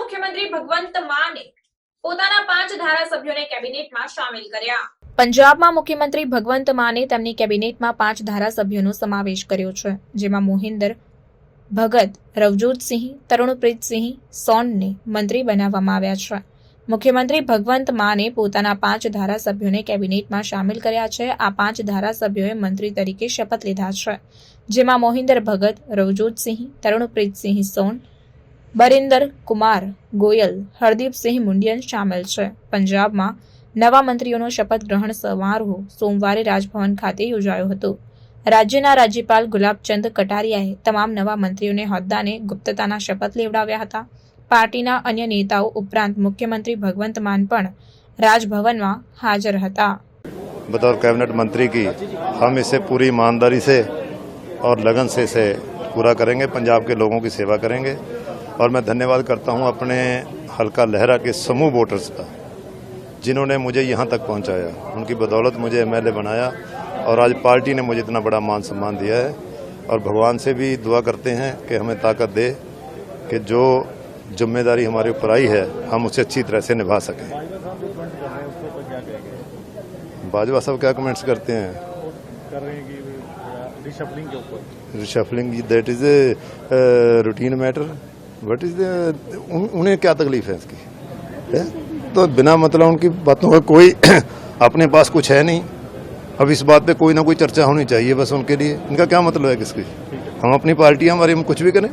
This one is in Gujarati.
મુખ્યમંત્રી ભગવંત માને પોતાના પાંચ ધારાસભ્યોને કેબિનેટમાં સામેલ કર્યા. પંજાબમાં મુખ્યમંત્રી ભગવંત માને તેમની કેબિનેટમાં પાંચ ધારાસભ્યોનો સમાવેશ કર્યો છે, જેમાં મોહિન્દર ભગત રવજોતસિંહ તરુણપ્રીતસિંહ સોનને મંત્રી બનાવવામાં આવ્યા છે. મુખ્યમંત્રી ભગવંત માને પોતાના પાંચ ધારાસભ્યોને કેબિનેટમાં સામેલ કર્યા છે, આ પાંચ ધારાસભ્યોએ મંત્રી તરીકે શપથ લીધા છે, જેમાં મોહિન્દર ભગત રવજોતસિંહ તરુણપ્રીતસિંહ સોન બરિંદર કુમાર ગોયલ હરદીપસિંહ મુંડિયન સામેલ છે પંજાબમાં નવા મંત્રીઓનો શપથ ગ્રહણ સમારોહ સોમવારે રાજભવન ખાતે યોજાયો હતો રાજ્યના રાજ્યપાલ ગુલાબચંદ કટારિયાએ તમામ નવા મંત્રીઓને હોદ્દાને ગુપ્તતાના શપથ લેવડાવ્યા હતા પાર્ટીના અન્ય નેતાઓ ઉપરાંત મુખ્યમંત્રી ભગવંત માન પણ રાજભવનમાં હાજર હતા बतौर कैबिनेट मंत्री की हम इसे पूरी ईमानदारी से और लगन से इसे पूरा करेंगे पंजाब के लोगों की सेवा करेंगे और मैं धन्यवाद करता हूँ अपने हल्का लहरा के समूह वोटर्स का जिन्होंने मुझे यहाँ तक पहुँचाया। उनकी बदौलत मुझे एमएलए बनाया और आज पार्टी ने मुझे इतना बड़ा मान सम्मान दिया है। और भगवान से भी दुआ करते हैं कि हमें ताकत दे कि जो ज़िम्मेदारी हमारे ऊपर आई है हम उसे अच्छी तरह से निभा सकें। बाजवा साहब क्या कमेंट्स करते हैं? कर रहे हैं कि रिशफलिंग के ऊपर। Reshuffling that is a routine matter what is उन्हें क्या तकलीफ़ है इसकी? है? तो बिना मतलब उनकी बातों का कोई अपने पास कुछ है नहीं। अब इस बात पे कोई ना कोई चर्चा होनी चाहिए बस उनके लिए। इनका क्या मतलब है किसकी? हम अपनी पार्टी हमारे हम कुछ भी करें?